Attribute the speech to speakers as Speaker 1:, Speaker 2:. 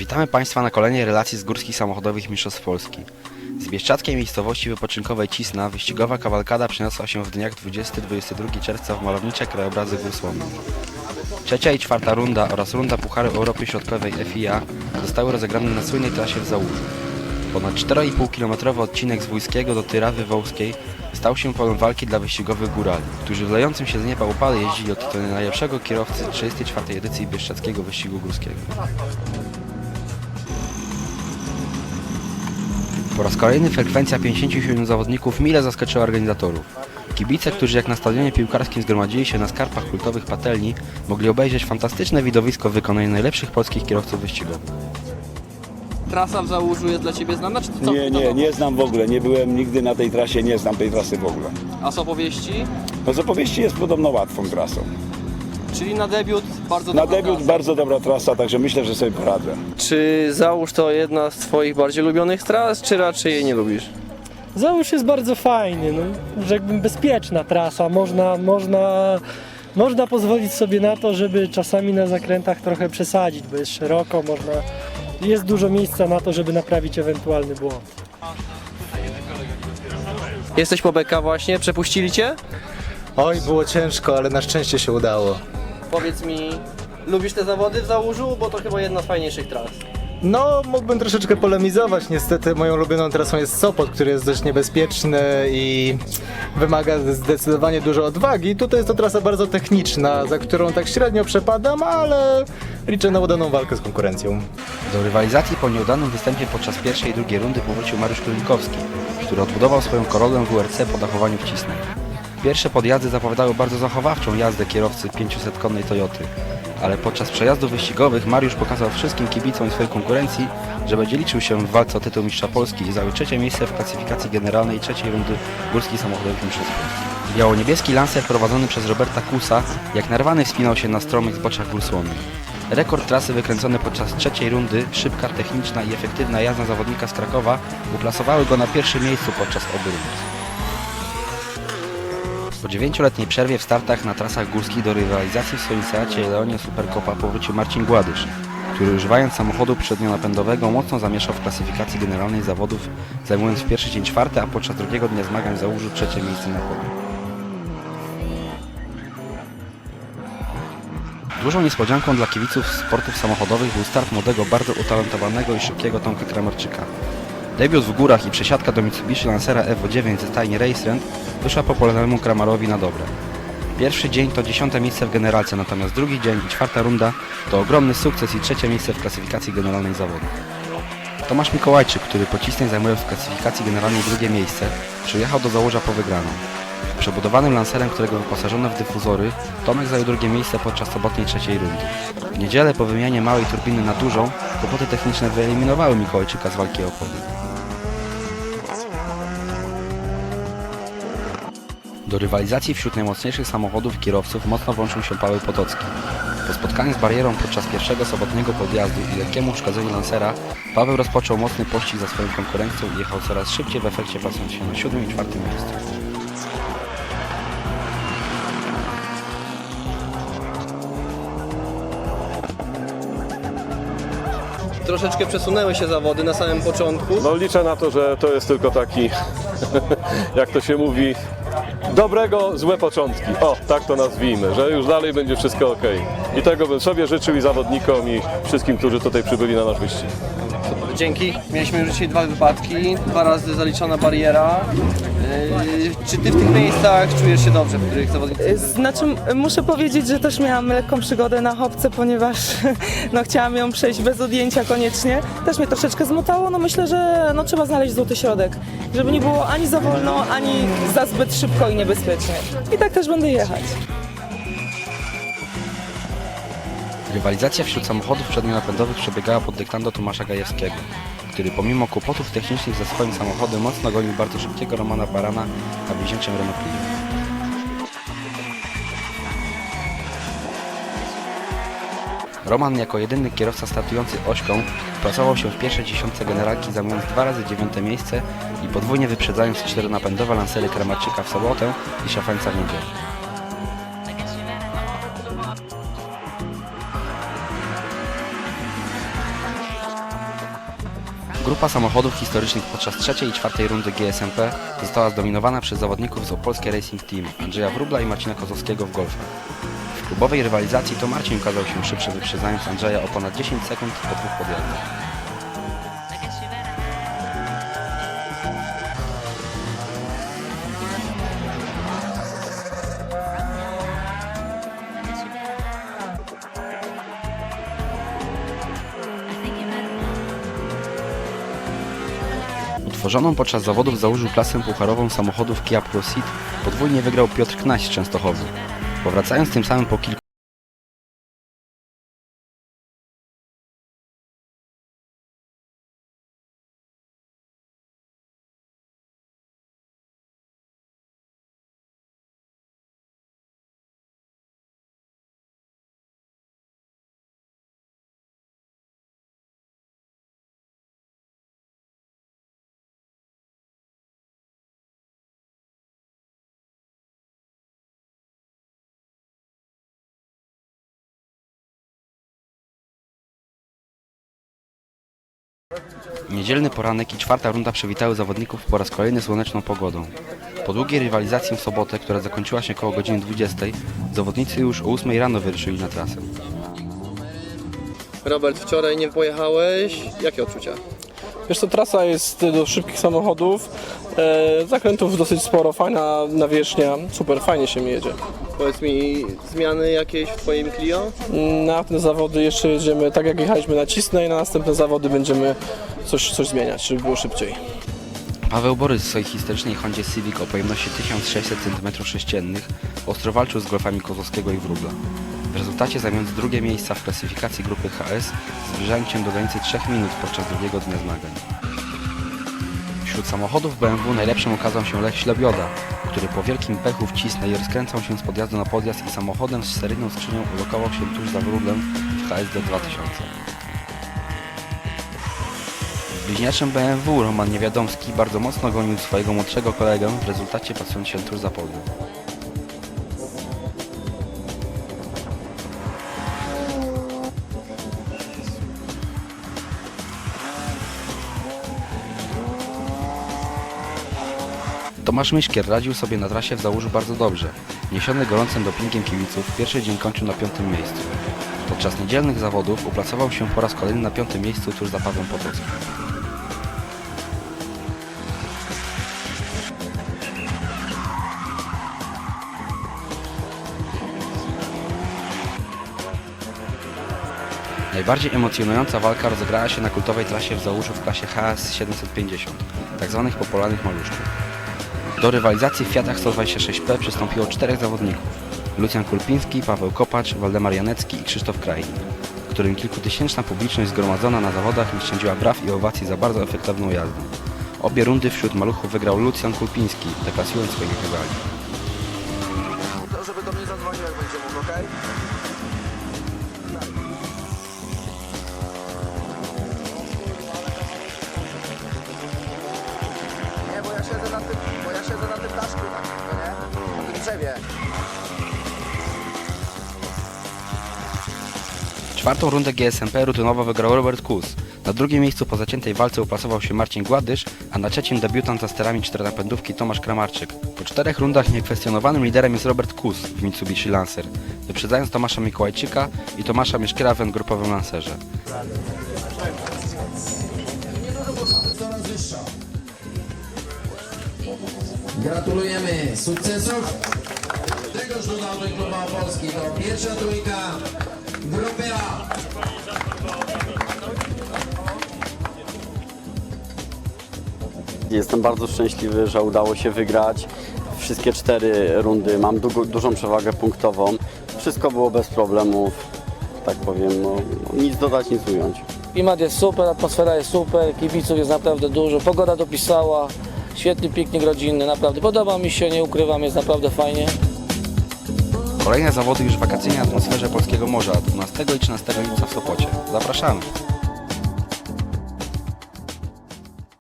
Speaker 1: Witamy Państwa na kolejnej relacji z górskich samochodowych mistrzostw Polski. Z bieszczadzkiej miejscowości wypoczynkowej Cisna wyścigowa kawalkada przeniosła się w dniach 20-22 czerwca w malownicze krajobrazy Gór Słomnych. Trzecia i czwarta runda oraz runda Pucharu Europy Środkowej FIA zostały rozegrane na słynnej trasie w Załóżu. Ponad 4,5-kilometrowy odcinek z Wójskiego do Tyrawy Wołskiej stał się polem walki dla wyścigowych górali, którzy w lejącym się z nieba upale jeździli o tytuł najlepszego kierowcy 34. edycji Bieszczadzkiego Wyścigu Górskiego. Po raz kolejny frekwencja 57 zawodników mile zaskoczyła organizatorów. Kibice, którzy jak na stadionie piłkarskim zgromadzili się na skarpach kultowych patelni, mogli obejrzeć fantastyczne widowisko w wykonaniu najlepszych polskich kierowców wyścigowych.
Speaker 2: Trasa w Załużu jest dla Ciebie znana, czy to
Speaker 3: Nie, nie, nie znam w ogóle. Nie byłem nigdy na tej trasie, nie znam tej trasy w ogóle.
Speaker 2: A z opowieści?
Speaker 3: No z opowieści jest podobno łatwą trasą.
Speaker 2: Czyli na debiut bardzo
Speaker 3: Na
Speaker 2: dobra
Speaker 3: debiut
Speaker 2: trasa.
Speaker 3: bardzo dobra trasa, także myślę, że sobie poradzę.
Speaker 2: Czy Załóż to jedna z Twoich bardziej ulubionych tras, czy raczej jej nie lubisz?
Speaker 4: Załóż jest bardzo fajny, no, rzekłbym bezpieczna trasa, można, można, można pozwolić sobie na to, żeby czasami na zakrętach trochę przesadzić, bo jest szeroko, można, jest dużo miejsca na to, żeby naprawić ewentualny błąd.
Speaker 2: Jesteś po BK właśnie, przepuścili Cię?
Speaker 5: Oj, było ciężko, ale na szczęście się udało.
Speaker 2: Powiedz mi, lubisz te zawody w Załużu? Bo to chyba jedna z fajniejszych tras.
Speaker 5: No, mógłbym troszeczkę polemizować. Niestety moją ulubioną trasą jest Sopot, który jest dość niebezpieczny i wymaga zdecydowanie dużo odwagi. Tutaj jest to trasa bardzo techniczna, za którą tak średnio przepadam, ale liczę na udaną walkę z konkurencją.
Speaker 1: Do rywalizacji po nieudanym występie podczas pierwszej i drugiej rundy powrócił Mariusz Królikowski, który odbudował swoją Korolę WRC po dachowaniu w Cisnej. Pierwsze podjazdy zapowiadały bardzo zachowawczą jazdę kierowcy 500-konnej Toyoty, ale podczas przejazdów wyścigowych Mariusz pokazał wszystkim kibicom i swojej konkurencji, że będzie liczył się w walce o tytuł mistrza Polski i zajął trzecie miejsce w klasyfikacji generalnej trzeciej rundy górskich samochodowych mistrzostw Polski. Biało-niebieski lancer prowadzony przez Roberta Kusa jak narwany wspinał się na stromych zboczach gór. Rekord trasy wykręcony podczas trzeciej rundy, szybka, techniczna i efektywna jazda zawodnika z Krakowa uplasowały go na pierwszym miejscu podczas obu rund. Po dziewięcioletniej przerwie w startach na trasach górskich do rywalizacji w swoim Seacie Leonie Supercopa powrócił Marcin Gładysz, który używając samochodu przednionapędowego mocno zamieszał w klasyfikacji generalnej zawodów, zajmując w pierwszy dzień czwarte, a podczas drugiego dnia zmagań założył trzecie miejsce na podium. Dużą niespodzianką dla kibiców sportów samochodowych był start młodego, bardzo utalentowanego i szybkiego Tomka Kramerczyka. Debiut w górach i przesiadka do Mitsubishi Lancera Evo 9 ze stajni Racetrend wyszła popularnemu Kramarowi na dobre. Pierwszy dzień to dziesiąte miejsce w generalce, natomiast drugi dzień i czwarta runda to ogromny sukces i trzecie miejsce w klasyfikacji generalnej zawodu. Tomasz Mikołajczyk, który pocisnął zajmując w klasyfikacji generalnej drugie miejsce, przyjechał do założa po wygraną. Przebudowanym lancerem, którego wyposażono w dyfuzory, Tomek zajął drugie miejsce podczas sobotniej trzeciej rundy. W niedzielę po wymianie małej turbiny na dużą, kłopoty techniczne wyeliminowały Mikołajczyka z walki o podium. Do rywalizacji wśród najmocniejszych samochodów i kierowców mocno włączył się Paweł Potocki. Po spotkaniu z barierą podczas pierwszego sobotniego podjazdu i lekkiemu uszkodzeniu Lancera, Paweł rozpoczął mocny pościg za swoją konkurencją i jechał coraz szybciej w efekcie plasując się na siódmym i czwartym miejscu.
Speaker 2: Troszeczkę przesunęły się zawody na samym początku.
Speaker 6: No liczę na to, że to jest tylko taki, jak to się mówi, dobrego złe początki. O, tak to nazwijmy, że już dalej będzie wszystko ok. I tego bym sobie życzył i zawodnikom i wszystkim, którzy tutaj przybyli na nasz wyścig.
Speaker 2: Dzięki. Mieliśmy już dzisiaj dwa wypadki, dwa razy zaliczona bariera. Yy, czy Ty w tych miejscach czujesz się dobrze, w których zawodnicy...
Speaker 7: Znaczy, m- muszę powiedzieć, że też miałam lekką przygodę na hopce, ponieważ no, chciałam ją przejść bez odjęcia koniecznie. Też mnie troszeczkę zmotało, no myślę, że no, trzeba znaleźć złoty środek, żeby nie było ani za wolno, ani za zbyt szybko i niebezpiecznie. I tak też będę jechać.
Speaker 1: Rywalizacja wśród samochodów przednionapędowych przebiegała pod dyktando Tomasza Gajewskiego, który pomimo kłopotów technicznych ze swoim samochodem mocno gonił bardzo szybkiego Romana Barana na bliźnięczym Renault. Roman jako jedyny kierowca startujący ośką pracował się w pierwszej dziesiątce generalki zajmując dwa razy dziewiąte miejsce i podwójnie wyprzedzając czteronapędowe lancery Kramarczyka w sobotę i Szafańca w niedzielę. Grupa samochodów historycznych podczas trzeciej i czwartej rundy GSMP została zdominowana przez zawodników z Opolskie Racing Team Andrzeja Wróbla i Marcina Kozłowskiego w golfach. W klubowej rywalizacji to Marcin okazał się szybszy wyprzedzając Andrzeja o ponad 10 sekund po dwóch podjazdach. Utworzoną podczas zawodów założył klasę pucharową samochodów Kia Proceed podwójnie wygrał Piotr Knaś z Częstochowy. Powracając tym samym po kilku Niedzielny poranek i czwarta runda przywitały zawodników po raz kolejny słoneczną pogodą. Po długiej rywalizacji w sobotę, która zakończyła się koło godziny 20, zawodnicy już o 8 rano wyruszyli na trasę.
Speaker 2: Robert, wczoraj nie pojechałeś. Jakie odczucia?
Speaker 8: Wiesz co, trasa jest do szybkich samochodów, e, zakrętów dosyć sporo, fajna nawierzchnia, super, fajnie się mi jedzie.
Speaker 2: Powiedz mi, zmiany jakieś w Twoim Clio?
Speaker 8: Na te zawody jeszcze jedziemy tak jak jechaliśmy na Cisne i na następne zawody będziemy coś, coś zmieniać, żeby było szybciej.
Speaker 1: Paweł Borys w swojej historycznej Hondzie Civic o pojemności 1600 cm3 ostro walczył z golfami Kozłowskiego i Wróbla. W rezultacie zając drugie miejsca w klasyfikacji grupy HS, zbliżając się do granicy 3 minut podczas drugiego dnia zmagań. Wśród samochodów BMW najlepszym okazał się Lech Ślebioda, który po wielkim pechu w Cisnej rozkręcał się z podjazdu na podjazd i samochodem z seryjną skrzynią ulokował się tuż za Wróblem w HSD 2000. W bliźniaczym BMW Roman Niewiadomski bardzo mocno gonił swojego młodszego kolegę, w rezultacie pasując się tuż za podium. Tomasz Myszkier radził sobie na trasie w Załużu bardzo dobrze. Niesiony gorącym dopingiem kibiców, pierwszy dzień kończył na piątym miejscu. Podczas niedzielnych zawodów uplasował się po raz kolejny na piątym miejscu tuż za Pawłem Potockim. Najbardziej emocjonująca walka rozegrała się na kultowej trasie w Załużu w klasie HS 750, tzw. popularnych maluszków. Do rywalizacji w Fiatach 126P przystąpiło czterech zawodników. Lucjan Kulpiński, Paweł Kopacz, Waldemar Janecki i Krzysztof Krajnik, którym kilkutysięczna publiczność zgromadzona na zawodach nie szczędziła braw i owacji za bardzo efektowną jazdę. Obie rundy wśród maluchów wygrał Lucjan Kulpiński, deklasując swoich rywali.
Speaker 9: Siedzę na tym daszku takim, no nie? Na tym drzewie.
Speaker 1: Czwartą rundę GSMP rutynowo wygrał Robert Kus. Na drugim miejscu po zaciętej walce uplasował się Marcin Gładysz, a na trzecim debiutant za sterami czteronapędówki Tomasz Kramarczyk. Po czterech rundach niekwestionowanym liderem jest Robert Kus w Mitsubishi Lancer, wyprzedzając Tomasza Mikołajczyka i Tomasza Mieszkiera w grupowym Lancerze.
Speaker 10: Gratulujemy sukcesów. Tegoż Ludowy Kluba Polski to pierwsza trójka grupy A.
Speaker 11: Jestem bardzo szczęśliwy, że udało się wygrać wszystkie cztery rundy. Mam du- dużą przewagę punktową. Wszystko było bez problemów. Tak powiem, no, nic dodać, nic ująć.
Speaker 12: Klimat jest super, atmosfera jest super, kibiców jest naprawdę dużo, pogoda dopisała, świetny piknik rodzinny, naprawdę podoba mi się, nie ukrywam, jest naprawdę fajnie.
Speaker 1: Kolejne zawody już w wakacyjnej atmosferze polskiego morza 12 i 13 lipca w Sopocie. Zapraszamy!